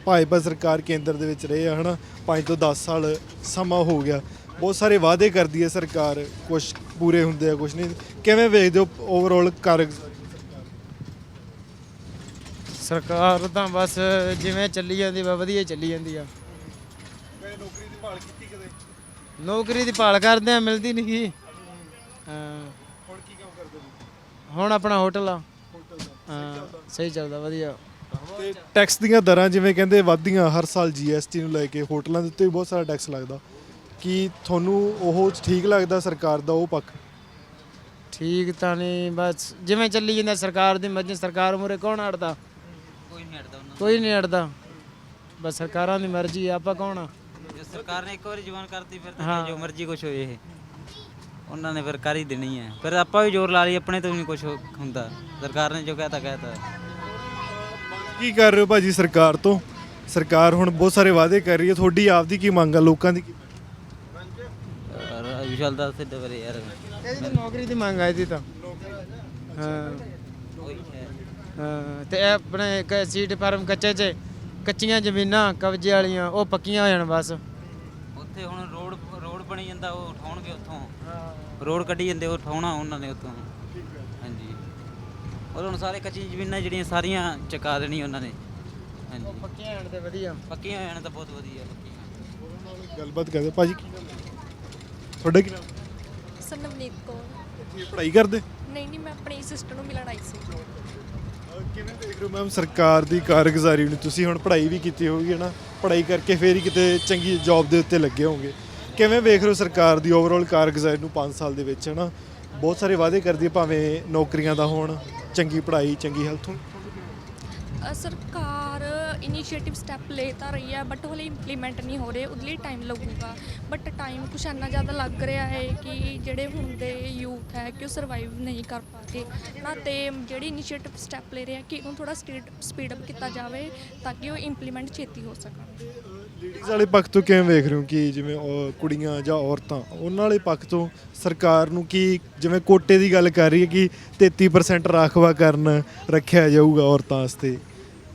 ਭਾਜਪਾ ਸਰਕਾਰ ਕੇਂਦਰ ਦੇ ਵਿੱਚ ਰਹੇ ਆ ਹਨਾ? 5 ਤੋਂ 10 ਸਾਲ ਸਮਾਂ ਹੋ ਗਿਆ। ਬਹੁਤ ਸਾਰੇ ਵਾਅਦੇ ਕਰਦੀ ਹੈ ਸਰਕਾਰ। ਕੁਝ ਪੂਰੇ ਹੁੰਦੇ ਆ ਕੁਝ ਨਹੀਂ। ਕਿਵੇਂ ਵੇਖਦੇ ਹੋ ਓਵਰਆਲ ਕਾਰਜ ਸਰਕਾਰ ਤਾਂ ਬਸ ਜਿਵੇਂ ਚੱਲੀ ਜਾਂਦੀ ਵਾ ਵਧੀਆ ਚੱਲੀ ਜਾਂਦੀ ਆ। ਨੌਕਰੀ ਦੀ ਭਾਲ ਕੀਤੀ ਕਦੇ? ਨੌਕਰੀ ਦੀ ਭਾਲ ਕਰਦੇ ਆ ਮਿਲਦੀ ਨਹੀਂ। ਹਾਂ ਹੁਣ ਕੀ ਕੰਮ ਕਰਦੇ ਹੋ ਹੁਣ ਆਪਣਾ ਹੋਟਲ ਆ। ਹਾਂ ਸਹੀ ਚੱਲਦਾ। ਵਧੀਆ। ਤੇ ਟੈਕਸ ਦੀਆਂ ਦਰਾਂ ਜਿਵੇਂ ਕਹਿੰਦੇ ਵਧਦੀਆਂ ਹਰ ਸਾਲ ਜੀਐਸਟੀ ਨੂੰ ਲੈ ਕੇ ਹੋਟਲਾਂ ਦੇ ਉੱਤੇ ਵੀ ਬਹੁਤ ਸਾਰਾ ਟੈਕਸ ਲੱਗਦਾ। ਕੀ ਤੁਹਾਨੂੰ ਉਹ ਠੀਕ ਲੱਗਦਾ ਸਰਕਾਰ ਦਾ ਉਹ ਪੱਖ? ਠੀਕ ਤਾਂ ਨਹੀਂ ਬਸ ਜਿਵੇਂ ਚੱਲੀ ਜਾਂਦਾ ਸਰਕਾਰ ਦੀ ਮਰਜ਼ੀ ਸਰਕਾਰ ਮੂਰੇ ਕੌਣ ਅੜਦਾ? ਕੋਈ ਨਹੀਂ ਅੜਦਾ ਉਹਨਾਂ ਕੋਈ ਨਹੀਂ ਅੜਦਾ। ਬਸ ਸਰਕਾਰਾਂ ਦੀ ਮਰਜ਼ੀ ਆ ਆਪਾਂ ਕੌਣ ਆ? ਜੇ ਸਰਕਾਰ ਨੇ ਇੱਕ ਵਾਰੀ ਜ਼ੁਬਾਨ ਕਰਤੀ ਫਿਰ ਤਾਂ। ਜੋ ਮਰਜ਼ੀ ਕੁਝ ਹੋਏ ਇਹ। ਉਹਨਾਂ ਨੇ ਫਿਰ ਕਰ ਹੀ ਦੇਣੀ ਹੈ। ਫਿਰ ਆਪਾਂ ਵੀ ਜ਼ੋਰ ਲਾ ਲਈ ਆਪਣੇ ਤੋਂ ਵੀ ਨਹੀਂ ਕੁਝ ਹੁੰਦਾ। ਸਰਕਾਰ ਨੇ ਜੋ ਕਹਿਤਾ ਕਹਿਤਾ ਕੀ ਕਰ ਰਹੇ ਹੋ ਭਾਜੀ ਸਰਕਾਰ ਤੋਂ? ਸਰਕਾਰ ਹੁਣ ਬਹੁਤ ਸਾਰੇ ਵਾਅਦੇ ਕਰ ਰਹੀ ਹੈ। ਤੁਹਾਡੀ ਆਪਦੀ ਕੀ ਮੰਗ ਆ? ਲੋਕਾਂ ਦੀ ਕੀ ਔਰ ਵਿਸ਼ਾਲ ਦਾ ਸਿੱਧੇ ਬਰੇ ਯਾਰ। ਇਹ ਤਾਂ ਨੌਕਰੀ ਦੀ ਮੰਗ ਆਈ ਸੀ ਤਾਂ। ਹਾਂ। ਉਹੀ ਹੈ। ਹਾਂ ਤੇ ਇਹ ਆਪਣੇ ਕ- ਸੀਟ ਫਾਰਮ ਕੱਚੇ 'ਚ ਕੱਚੀਆਂ ਜ਼ਮੀਨਾਂ ਕਬਜ਼ੇ ਵਾਲੀਆਂ ਉਹ ਪੱਕੀਆਂ ਹੋ ਜਾਣ ਬਸ। ਉੱਥੇ ਹੁਣ ਰੋਡ ਰੋਡ ਬਣੀ ਜਾਂਦਾ ਉਹ ਉਠਾਉਣਗੇ ਉੱਥੋਂ। ਰੋਡ ਕੱਢੀ ਜਾਂਦੇ ਉਹ ਉਠਾਉਣਾ ਉਹਨਾਂ ਨੇ ਉੱਥੋਂ। ਹਾਂਜੀ। ਔਰ ਹੁਣ ਸਾਰੇ ਕੱਚੀ ਜ਼ਮੀਨਾਂ ਜਿਹੜੀਆਂ ਸਾਰੀਆਂ ਚੁਕਾ ਦੇਣੀ ਉਹਨਾਂ ਨੇ। ਹਾਂਜੀ। ਪੱਕੀਆਂ ਹੋਣ ਤੇ ਵਧੀਆ। ਪੱਕੀਆਂ ਹੋ ਜਾਣ ਤਾਂ ਬਹੁਤ ਵਧੀਆ ਪੱਕੀਆਂ। ਗੱਲਬਾਤ ਕਰਦੇ ਭਾਜੀ ਕੀ ਨਾਮ ਹੈ? ਤੁਹਾਡਾ ਕੀ ਨਾਮ? ਸਰ ਨਵਨੀਤ ਕੌਰ ਪੜ੍ਹਾਈ ਕਰਦੇ? ਨਹੀਂ ਨਹੀਂ ਮੈਂ ਆਪਣੀ ਸਿਸਟਰ ਨੂੰ ਮਿਲਣ ਆਈ ਸੀ। ਕਿਵੇਂ ਦੇਖ ਰਹੇ ਹੋ ਮੈਮ ਸਰਕਾਰ ਦੀ ਕਾਰਗੁਜ਼ਾਰੀ ਨੂੰ? ਤੁਸੀਂ ਹੁਣ ਪੜ੍ਹਾਈ ਵੀ ਕੀਤੀ ਹੋਊਗੀ ਹੈ ਨਾ ਪੜ੍ਹਾਈ ਕਰਕੇ ਫੇਰ ਹੀ ਕਿਤੇ ਚੰਗੀ ਜੌਬ ਦੇ ਉੱਤੇ ਲੱਗੇ ਹੋਵੋਗੇ। ਕਿਵੇਂ ਵੇਖ ਰਹੇ ਹੋ ਸਰਕਾਰ ਦੀ ਓਵਰਆਲ ਕਾਰਗੁਜ਼ਾਰੀ ਨੂੰ 5 ਸਾਲ ਦੇ ਵਿੱਚ ਹੈ ਨਾ ਬਹੁਤ ਸਾਰੇ ਵਾਅਦੇ ਕਰਦੀ ਹੈ ਭਾਵੇਂ ਨੌਕਰੀਆਂ ਦਾ ਹੋਣ ਚੰਗੀ ਪੜ੍ਹਾਈ ਚੰਗੀ ਹੈਲਥ ਅ, ਸਰਕਾਰ ਇਨੀਸ਼ੀਏਟਿਵ ਸਟੈਪ ਲੈ ਤਾਂ ਰਹੀ ਹੈ ਬਟ ਹਲੇ ਇੰਪਲੀਮੈਂਟ ਨਹੀਂ ਹੋ ਰਹੇ ਉਹਦੇ ਲਈ ਟਾਈਮ ਲੱਗੂਗਾ। ਬਟ ਟਾਈਮ ਕੁਛ ਇੰਨਾ ਜ਼ਿਆਦਾ ਲੱਗ ਰਿਹਾ ਹੈ ਕਿ ਜਿਹੜੇ ਹੁਣ ਦੇ ਯੂਥ ਹੈ ਕਿ ਉਹ ਸਰਵਾਈਵ ਨਹੀਂ ਕਰ ਪਾਤੇ ਨਾ ਤੇ ਜਿਹੜੀ ਇਨੀਸ਼ੀਏਟਿਵ ਸਟੈਪ ਲੈ ਰਹੇ ਆ ਕਿ ਉਹਨੂੰ ਥੋੜਾ ਸਪੀਡ ਅਪ ਕੀਤਾ ਜਾਵੇ ਤਾਂ ਕਿ ਉਹ ਇੰਪਲੀਮੈਂਟ ਛੇਤੀ ਹੋ ਸਕਣ। ਲੇਡੀਜ਼ ਵਾਲੇ ਪੱਖ ਤੋਂ ਕਿਵੇਂ ਵੇਖ ਰਹੇ ਹੋ ਕਿ ਜਿਵੇਂ ਉਹ ਕੁੜੀਆਂ ਜਾਂ ਔਰਤਾਂ, ਉਹਨਾਂ ਵਾਲੇ ਪੱਖ ਤੋਂ ਸਰਕਾਰ ਨੂੰ ਕੀ, ਜਿਵੇਂ ਕੋਟੇ ਦੀ ਗੱਲ ਕਰ ਰਹੀ ਹੈ ਕਿ 33% ਰਾਖਵਾ ਕਰਨ ਰੱਖਿਆ ਜਾਊਗਾ ਔਰਤਾਂ ਵਾਸਤੇ,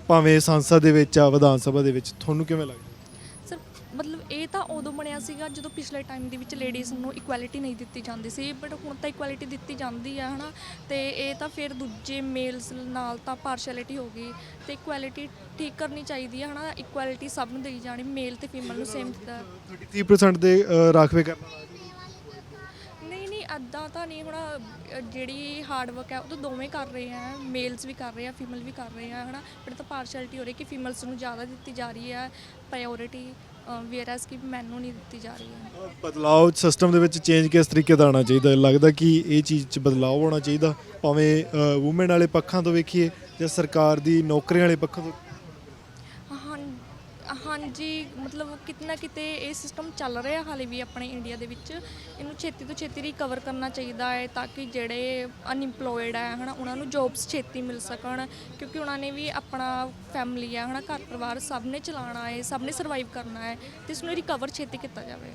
ਭਾਵੇਂ ਸੰਸਦ ਦੇ ਵਿੱਚ ਆ, ਵਿਧਾਨ ਸਭਾ ਦੇ ਵਿੱਚ, ਤੁਹਾਨੂੰ ਕਿਵੇਂ ਲੱਗਦਾ? ਇਹ ਤਾਂ ਉਦੋਂ ਬਣਿਆ ਸੀਗਾ ਜਦੋਂ ਪਿਛਲੇ ਟਾਈਮ ਦੇ ਵਿੱਚ ਲੇਡੀਜ਼ ਨੂੰ ਇਕੁਐਲਿਟੀ ਨਹੀਂ ਦਿੱਤੀ ਜਾਂਦੀ ਸੀ ਬਟ ਹੁਣ ਤਾਂ ਇਕੁਐਲਿਟੀ ਦਿੱਤੀ ਜਾਂਦੀ ਆ ਹਨਾ? ਤੇ ਇਹ ਤਾਂ ਫਿਰ ਦੂਜੇ ਮੇਲਸ ਨਾਲ ਤਾਂ ਪਾਰਸ਼ੈਲਿਟੀ ਹੋ ਗਈ ਤੇ ਇਕੁਐਲਿਟੀ ਠੀਕ ਕਰਨੀ ਚਾਹੀਦੀ ਹੈ ਹਨਾ? ਇਕੁਐਲਿਟੀ ਸਭ ਨੂੰ ਦੇਈ ਜਾਣੀ ਮੇਲ ਤੇ ਫੀਮੇਲ ਨੂੰ ਸੇਮ ਦਿੱਤਾ 30% ਦੇ ਰਾਖਵੇ ਕਰਨਾ ਨਹੀਂ ਨਹੀਂ ਅੱਦਾਂ ਤਾਂ ਨਹੀਂ ਹੁਣ ਜਿਹੜੀ ਹਾਰਡ ਵਰਕ ਹੈ ਉਹ ਤਾਂ ਦੋਵੇਂ ਕਰ ਰਹੇ ਆ ਮੇਲਸ ਵੀ ਕਰ ਰਹੇ ਆ ਫੀਮੇਲ ਵੀ ਕਰ ਰਹੇ ਆ ਹਨਾ? ਬਟ ਤਾਂ ਪਾਰਸ਼ੈਲਿਟੀ ਹੋ ਰਹੀ ਕਿ ਫੀਮੇਲਸ ਨੂੰ ਜ਼ਿਆਦਾ ਦਿੱਤੀ ਜਾ ਰਹੀ ਹੈ ਪ੍ਰਾਇੋਰਿਟੀ ਵੇਅਰਐਸ ਕਿ ਮੈਨੂੰ ਨਹੀਂ ਦਿੱਤੀ ਜਾ ਰਹੀ ਹੈ ਬਦਲਾਅ ਸਿਸਟਮ ਦੇ ਵਿੱਚ ਚੇਂਜ ਕਿਸ ਤਰੀਕੇ ਦਾ ਆਉਣਾ ਚਾਹੀਦਾ ਹੈ? ਲੱਗਦਾ ਕਿ ਇਹ ਚੀਜ਼ 'ਚ ਬਦਲਾਅ ਹੋਣਾ ਚਾਹੀਦਾ ਭਾਵੇਂ ਔਮਨ ਵਾਲੇ ਪੱਖਾਂ ਤੋਂ ਵੇਖੀਏ ਜਾਂ ਸਰਕਾਰ ਦੀ ਨੌਕਰੀਆਂ ਵਾਲੇ ਪੱਖਾਂ ਤੋਂ ਹਾਂਜੀ, ਮਤਲਬ ਕਿਤੇ ਨਾ ਕਿਤੇ ਇਹ ਸਿਸਟਮ ਚੱਲ ਰਿਹਾ ਹਾਲੇ ਵੀ ਆਪਣੇ ਇੰਡੀਆ ਦੇ ਵਿੱਚ। ਇਹਨੂੰ ਛੇਤੀ ਤੋਂ ਛੇਤੀ ਰਿਕਵਰ ਕਰਨਾ ਚਾਹੀਦਾ ਹੈ ਤਾਂ ਕਿ ਜਿਹੜੇ ਅਨਇੰਪਲੋਇਡ ਹੈ, ਹਨਾ, ਉਹਨਾਂ ਨੂੰ ਜੌਬਸ ਛੇਤੀ ਮਿਲ ਸਕਣ। ਕਿਉਂਕਿ ਉਹਨਾਂ ਨੇ ਵੀ ਆਪਣਾ ਫੈਮਿਲੀ ਹੈ, ਹਨਾ, ਘਰ ਪਰਿਵਾਰ ਸਭ ਨੇ ਚਲਾਉਣਾ ਹੈ, ਸਭ ਨੇ ਸਰਵਾਈਵ ਕਰਨਾ ਹੈ ਤੇ ਇਸ ਨੂੰ ਰਿਕਵਰ ਛੇਤੀ ਕੀਤਾ ਜਾਵੇ।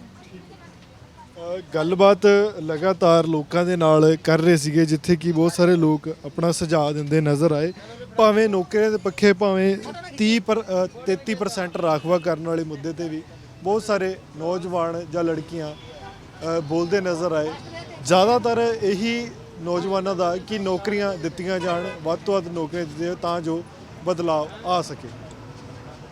ਗੱਲਬਾਤ ਲਗਾਤਾਰ ਲੋਕਾਂ ਦੇ ਨਾਲ ਕਰ ਰਹੇ ਸੀਗੇ, ਜਿੱਥੇ ਕਿ ਬਹੁਤ ਸਾਰੇ ਲੋਕ ਆਪਣਾ ਸੁਝਾਅ ਦਿੰਦੇ ਨਜ਼ਰ ਆਏ। ਭਾਵੇਂ ਨੌਕਰੀਆਂ ਦੇ ਪੱਖੇ ਭਾਵੇਂ 30 ਪਰ ਅ, 33% ਰਾਖਵਾ ਕਰਨ ਵਾਲੇ ਮੁੱਦੇ ਤੇ ਵੀ ਬਹੁਤ ਸਾਰੇ ਨੌਜਵਾਨ ਜਾਂ ਲੜਕੀਆਂ ਬੋਲਦੇ ਨਜ਼ਰ ਆਏ। ਜ਼ਿਆਦਾਤਰ ਇਹੀ ਨੌਜਵਾਨਾਂ ਦਾ ਕਿ ਨੌਕਰੀਆਂ ਦਿੱਤੀਆਂ ਜਾਣ ਵੱਧ ਤੋਂ ਵੱਧ ਨੌਕਰੀਆਂ ਦਿੱਤੀਆਂ ਜਾਣ ਤਾਂ ਜੋ ਬਦਲਾਅ ਆ ਸਕੇ।